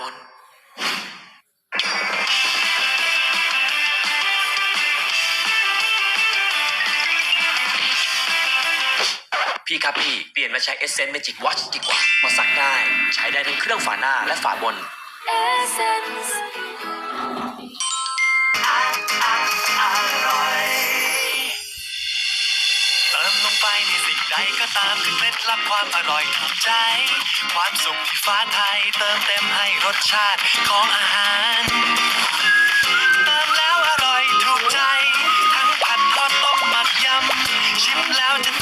บนพี่ครับพี่ เปลี่ยนมาใช้ Essence Magic Watch ดีกว่ามาสักได้ ใช้ได้ทั้งเครื่องฝาหน้าและฝาบน Essence ติมลงไปในสิ่งใดก็ตามคือเคล็ดลับความอร่อยถูกใจ ความสุขที่ฟ้าไทย เติมเต็มให้รสชาติของอาหาร เติมแล้วอร่อยถูกใจ ทั้งผัดทอดต้มหมักยำชิมแล้วจะ